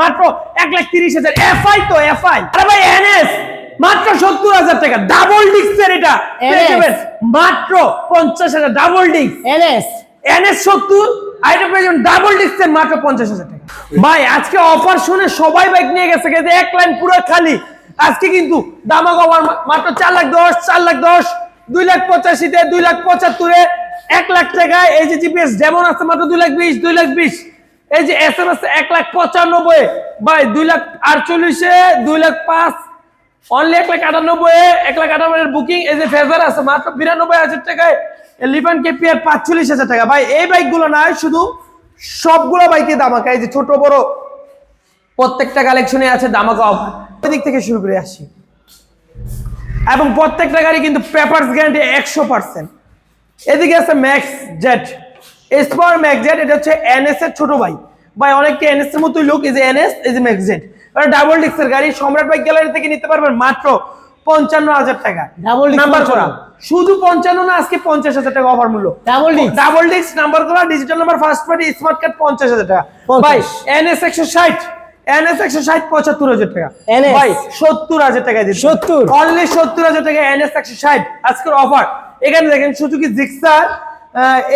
মাত্র এক লাখ তিরিশ হাজার। এফআই তো এফআই। আরে ভাই এনএস। মাত্র সত্তর হাজার টাকা। ডাবল ডিস্কের এটা। মাত্র পঞ্চাশ হাজার ডাবল ডিস্ক। এনএস। এনএস সত্তর ডাবল ডিস্কের মাত্র পঞ্চাশ হাজার টাকা। ভাই আজকে অফার শুনে সবাই বাইক নিয়ে গেছে এক লাইন পুরো খালি। আজকে কিন্তু অফার মাত্র চার লাখ দশ চার লাখ দশ দুই লাখ পঁচাশিতে দুই লাখ পঁচাত্তরে এক লাখ টাকায় এই যে জিপিএস যেমন আছে মাত্র দুই লাখ বিশ দুই লাখ বিশ। এই যে এস এম এস এক লাখ পঁচানব্বই, ভাই দুই লাখ আটচল্লিশে, দুই লাখ পাঁচ অনলি এক লাখ আটানব্বই, এক লাখ আটানব্বই বুকিং এই যে ফেভার আছে, মাত্র বিরানব্বই হাজার টাকায় লিফান কেপিআর পাঁচচল্লিশ হাজার টাকা। ভাই, এই বাইকগুলো নয় শুধু সবগুলো বাইকে দামাকা এই যে ছোট, বড় প্রত্যেকটা কালেকশনে আছে দামাকা অফার দিক থেকে শুরু করে আসি। এবং প্রত্যেকটা গাড়ি কিন্তু পেপারস গ্যারান্টি একশো পার্সেন্ট এদিকে আছে ম্যাক্স জেট এসপার ম্যাক্স জেট এটা হচ্ছে এনএস এর ছোট ভাই। ভাই অনেককে এনএস এর মতোই লোক এই যে এনএস এই যে ম্যাক্স জেট এটা ডাবল ডিক্সের গাড়ি সম্রাট বাইক গ্যালারি থেকে নিতে পারবেন মাত্র পঞ্চান্ন হাজার টাকা। Disc নাম্বার করা। শুধু পঞ্চান্ন না আজকে পঞ্চাশ হাজার টাকা অফার মূল্য। Double disc। Double disc number করা digital number first party smart card পঞ্চাশ হাজার টাকা। ভাই এনএস একশো ষাট। এনএস একশো ষাট পঁচাত্তর হাজার টাকা। ভাই সত্তর হাজার টাকা দিচ্ছে। 70 অনলি সত্তর হাজার টাকা এনএস একশো ষাট। আজকের অফার এখানে দেখেন সুজুকি জিক্সার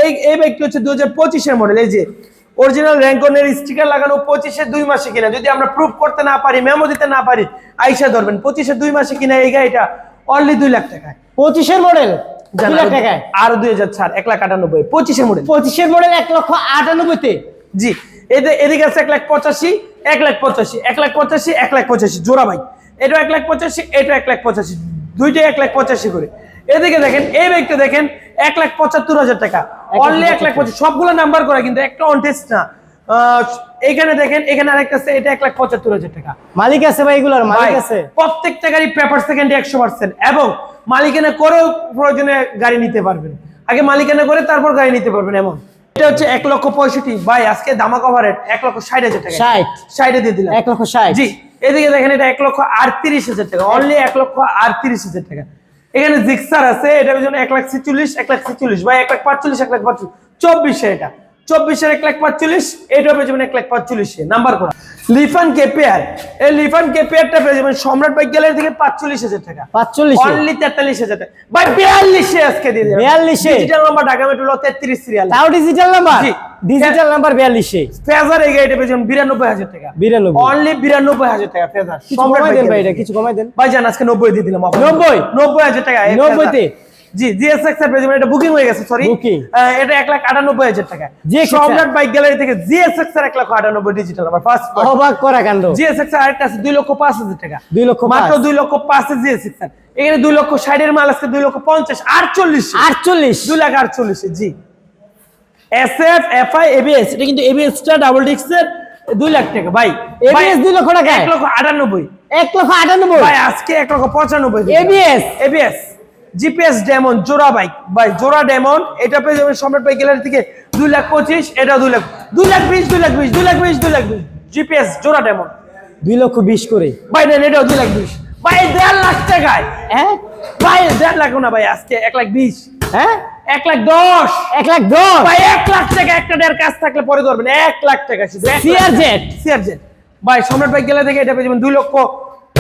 এই এই বাইকটি হচ্ছে দু হাজার পঁচিশের মডেল এই যে অরিজিনাল র্যাঙ্কনের স্টিকার লাগানো পঁচিশের দুই মাসে কিনা যদি আমরা প্রুফ করতে না পারি মেমো দিতে না পারি আইসা ধরবেন পঁচিশের দুই মাসে কিনা এই গাড়িটা অনলি দুই লাখ টাকায়। পঁচিশের মডেল দুই লাখ টাকায়? আর দুই হাজার ছাড় এক লাখ আটানব্বই পঁচিশের মডেল পঁচিশের মডেল এক লক্ষ আটানব্বইতে? জি এদের এদিকে আছে এক লাখ পঁচাশি এক লাখ পঁচাশি এক লাখ পঁচাশি এক লাখ পঁচাশি জোড়া ভাই। এটা এক লাখ পঁচাশি এটা এক লাখ পঁচাশি দুইটাই এক লাখ পঁচাশি করে। এদিকে দেখেন এই ব্যাগটা দেখেন এক লাখ পঁচাত্তর হাজার টাকা। অনলি এক লাখ পঁচাশি সবগুলো নাম্বার করা কিন্তু একটা অন টেস্ট না। এখানে দেখেন এখানে আরেকটা আছে এটা এক লাখ পঁচাত্তর হাজার টাকা। মালিক আছে ভাই এগুলোর মালিক আছে। প্রত্যেকটা গাড়ি পেপার সেকেন্ড একশো পার্সেন্ট এবং মালিকানা করেও প্রয়োজনে গাড়ি নিতে পারবেন। আগে মালিকানা করে তারপর গাড়ি নিতে পারবেন এমন। এটা হচ্ছে এক লক্ষ পঁয়ষট্টি। ভাই আজকে দামা কভারের এক লক্ষ ষাট হাজার টাকা। 60 ষাটে দিয়ে দিলাম। এক লক্ষ ষাট। জি এদিকে দেখেন এটা এক লক্ষ আটত্রিশ হাজার টাকা। অনলি এক লক্ষ আটত্রিশ হাজার টাকা। এখানে জিক্সার আছে, এটার জন্য এক লাখ ছেচল্লিশ, এক লাখ ছেচল্লিশ বা এক লাখ পাঁচচল্লিশ, এক লাখ পাঁচচল্লিশ। চব্বিশে এটা। চব্বিশের এক লাখ পাঁচচল্লিশ এটা পেয়ে যাবেন এক লাখ পাঁচচল্লিশে। নাম্বার করা। লিফান কেপিয়ার এই লিফান কেপিয়ারটা পেয়ে যাবেন সম্রাট বাইক গ্যালারি থেকে পাঁচচল্লিশ হাজার টাকা। পাঁচচল্লিশ? অনলি তেতাল্লিশ হাজার টাকা। ভাই বিয়াল্লিশে আজকে দিয়ে দেবেন। 42 এ? ডিজিটাল নাম্বার ঢাকা মেট্রো তেত্রিশ সিরিয়াল তাও ডিজিটাল নাম্বার জি। ডিজিটাল নাম্বার বিয়াল্লিশে? ফেজার এই গাড়িটা পেয়ে যাবেন বিরানব্বই হাজার টাকা। 92 অনলি বিরানব্বই হাজার টাকা ফেজার কিছু কমাই দেন ভাই এটা কিছু কমাই দেন। ভাই জান আজকে নব্বই দিয়ে দিলাম। 90? নব্বই? হাজার টাকা এই 90 তে? ফেজার। জি জিএসএক্স এর যাবেন, এটা বুকিং হয়ে গেছে সরি। এটা এক লাখ আটানব্বই হাজার টাকা। GSX সম্রাট বাইক গ্যালারি থেকে জিএসএক্স এর এক লাখ আটানব্বই ডিজিটাল আমার ফার্স্ট অবাক করা কাণ্ড। জিএসএক্স এর আরেকটা আছে দুই লক্ষ পাঁচ হাজার টাকা। দুই লক্ষ মাত্র পাঁচ। দুই লক্ষ পাঁচ জিএসএক্স এখানে দুই লক্ষ ষাটের মাল আছে দুই লক্ষ পঞ্চাশ আটচল্লিশ। আটচল্লিশ। দুই লাখ আটচল্লিশে জি। S F F I ABS এটা কিন্তু এবিএস টা ডাবল ডিস্কের দুই লাখ টাকা। ভাই ABS দুই লক্ষ টাকায়? এক লক্ষ আটানব্বই। এক লক্ষ আটানব্বই। ভাই আজকে এক লক্ষ পঁচানব্বই। ABS? এবিএস জিপিএস ডেমন জোড়া বাইক। ভাই জোড়া ডেমন এটা পেয়ে যাবেন সম্রাট বাইক গ্যালারি থেকে দুই লাখ পঁচিশ এটা দুই লাখ দুই লাখ বিশ দুই লাখ বিশ দুই লাখ বিশ দুই লাখ বিশ। জিপিএস জোড়া ডেমন দুই লক্ষ বিশ করে। ভাই নেন এটাও দুই লাখ বিশ। ভাই দেড় লাখ টাকায়। হ্যাঁ? ভাই দেড় লাখ না ভাই আজকে এক লাখ বিশ। হ্যাঁ? এক লাখ দশ। এক লাখ দশ? ভাই এক লাখ টাকা একটা দেড় কাজ থাকলে পরে ধরবেন। এক লাখ টাকা শুধু CRZ সিআরজেড? ভাই সম্রাট ভাই গেলে থেকে এটা পেয়ে যাবেন দুই লক্ষ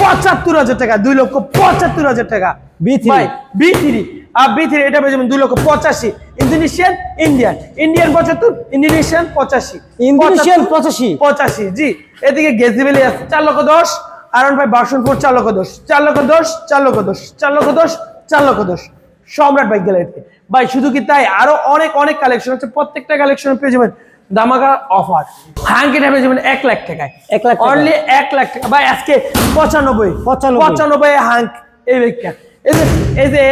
পঁচাত্তর হাজার টাকা দুই লক্ষ পঁচাত্তর হাজার টাকা। B3 ভাই বি থ্রি আর বি থ্রি এটা পেয়ে যাবেন দুই লক্ষ পঁচাশি। ইন্দোনেশিয়ান ইন্ডিয়ান ইন্ডিয়ান পঁচাত্তর ইন্দোনেশিয়ান পঁচাশি। ইন্দোনেশিয়ান পঁচাশি। পঁচাশি জি। এদিকে গেজিবেলি আছে চার লক্ষ দশ। আরন ভাই চার লক্ষ দশ। চার লক্ষ দশ চার লক্ষ দশ। চার লক্ষ দশ চার লক্ষ দশ। সম্রাট বাইক গ্যালারিতে ভাই শুধু কি তাই? আরও অনেক অনেক কালেকশন আছে। প্রত্যেকটা কালেকশন পেয়ে যাবেন দামাকা অফার হাঙ্কিটা পেয়ে যাবেন এক লাখ টাকায়। এক লাখ অনলি এক লাখ টাকা। ভাই আজকে পঁচানব্বই। 95 পঁচানব্বই হাঙ্ক এই ব্যাগটা এই যে এই যে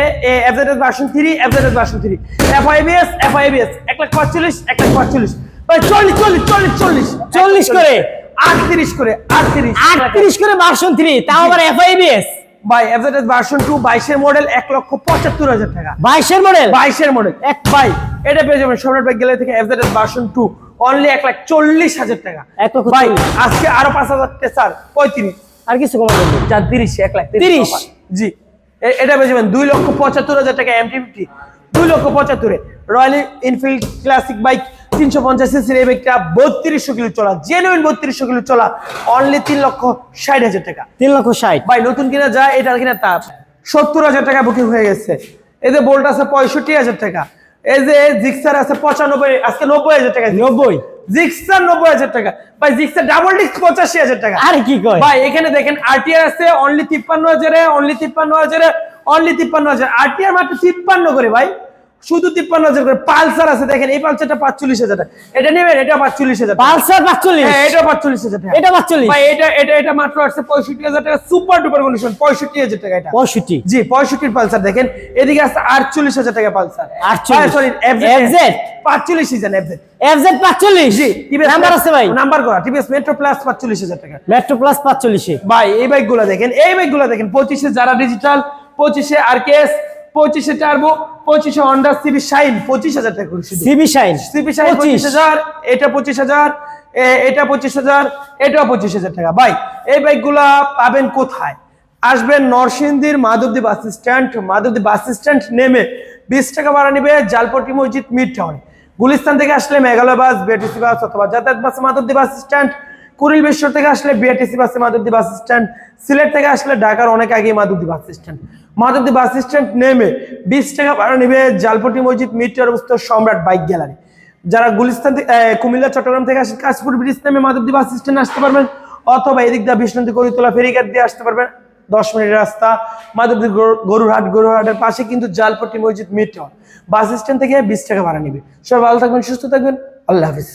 FZS version three FZS version three FIBS FIBS এক লাখ পাঁচচল্লিশ এক লাখ পাঁচচল্লিশ। ভাই চল্লিশ চল্লিশ চল্লিশ চল্লিশ। চল্লিশ করে? আটত্রিশ করে আটত্রিশ। আটত্রিশ করে ভার্সন থ্রি তাও আবার এফআইবিএস ভাই এফজেডএস ভার্সন টু বাইশের মডেল এক লক্ষ পঁচাত্তর হাজার টাকা। বাইশের মডেল বাইশের মডেল এক ভাই। এটা পেয়ে যাবেন সম্রাট গেলে থেকে এফজেডএস ভার্সন টু অনলি এক লাখ চল্লিশ হাজার টাকা। এক লক্ষ ভাই। আজকে আরও পাঁচ হাজার স্যার পঁয়ত্রিশ। আর কিছু কমা যার তিরিশ এক লাখ 30 offer। জি। এটা পেয়ে যাবেন দুই লক্ষ পঁচাত্তর হাজার টাকা এমটি ফিফটি দুই লক্ষ পঁচাত্তরে। রয়্যাল এনফিল্ড ক্লাসিক বাইক তিনশো পঞ্চাশ সিসির এই বাইকটা বত্রিশশো কিলো চলা জেনুইন বত্রিশশো কিলো চলা অনলি তিন লক্ষ ষাট হাজার টাকা। তিন লক্ষ ষাট। ভাই নতুন কিনা যায় এটা কিনা তাপ সত্তর হাজার টাকা বুকিং হয়ে গেছে। এদের বোল্ট আছে পঁয়ষট্টি হাজার টাকা। এই যে জিক্সার আছে পঁচানব্বই আজকে নব্বই হাজার টাকা। নব্বই? জিক্সার নব্বই হাজার টাকা। ভাই জিক্সার ডাবল ডিস্ক পঁচাশি হাজার টাকা। আর কি কয়? ভাই এখানে দেখেন আরটিআর আছে অনলি তিপ্পান্ন হাজারে অনলি তিপ্পান্ন হাজারে অনলি তিপ্পান্ন হাজার। আরটিআর মাত্র তিপ্পান্ন করে ভাই। শুধু তিপ্পান্ন হাজার করে। পালসার আছে দেখেন এই পালসারটা পাঁচচল্লিশ হাজার টাকা। এটা নেবেন? এটা পাঁচচল্লিশ হাজার পালসার পাঁচচল্লিশ? হ্যাঁ এটা পাঁচচল্লিশ হাজার টাকা। এটা পাঁচচল্লিশ? ভাই এটা এটা এটা মাত্র আসছে পঁয়ষট্টি হাজার টাকা। সুপার ডুপার কন্ডিশন পঁয়ষট্টি হাজার টাকা এটা। পঁয়ষট্টি? জি পঁয়ষট্টির পালসার দেখেন। এদিকে আসছে আটচল্লিশ হাজার টাকা পালসার। 48 সরি FZ পাঁচচল্লিশ সিজন এফজেড এফজেড পাঁচচল্লিশ? জি নাম্বার আছে ভাই। নাম্বার করা টিভিএস মেট্রো প্লাস পাঁচচল্লিশ হাজার টাকা। মেট্রো প্লাস পাঁচচল্লিশে ভাই এই বাইকগুলা দেখেন এই বাইকগুলা দেখেন পঁচিশে যারা ডিজিটাল পঁচিশে আর কেস পঁচিশে টার্বো পঁচিশে হন্ডা সিবি শাইন পঁচিশ হাজার টাকা করে সিবি শাইন সিপি শাইন পঁচিশ। হাজার এটা পঁচিশ হাজার এটা পঁচিশ হাজার এটাও পঁচিশ হাজার টাকা। ভাই এই বাইকগুলা পাবেন কোথায়? আসবেন নরসিংদীর Madhabdi bus stand Madhabdi bus stand নেমে বিশ টাকা ভাড়া নেবে জালপট্টি মসজিদ মিড টাউনে। গুলিস্তান থেকে আসলে মেঘালয় বাস বিআরটিসি বাস অথবা যাতায়াত bus Madhabdi bus stand Kuril Bishwa থেকে আসলে বিআরটিসি বাসে মাধবদী বাস স্ট্যান্ড সিলেট থেকে আসলে ঢাকার অনেক আগে Madhabdi bus stand Madhabdi bus stand নেমে বিশ টাকা ভাড়া নেবে জালপট্টি মসজিদ টাউন অবস্থিত সম্রাট বাইক গ্যালারি। যারা গুলিস্তান থেকে কুমিল্লা, চট্টগ্রাম থেকে আসেন কাশপুর ব্রিজ নামে মাধবদী বাস স্ট্যান্ড আসতে পারবেন, অথবা এদিক দিয়ে বিষ্ণুতি করিতলা ফেরিঘাট দিয়ে আসতে পারবেন, দশ মিনিটের রাস্তা। মাধবদী গরুরহাট, গরুরহাটের পাশে কিন্তু জালপট্টি মসজিদ টাউন বাস স্ট্যান্ড থেকে বিশ টাকা ভাড়া নেবে। সবাই ভালো থাকবেন, সুস্থ থাকবেন, আল্লাহ হাফিজ।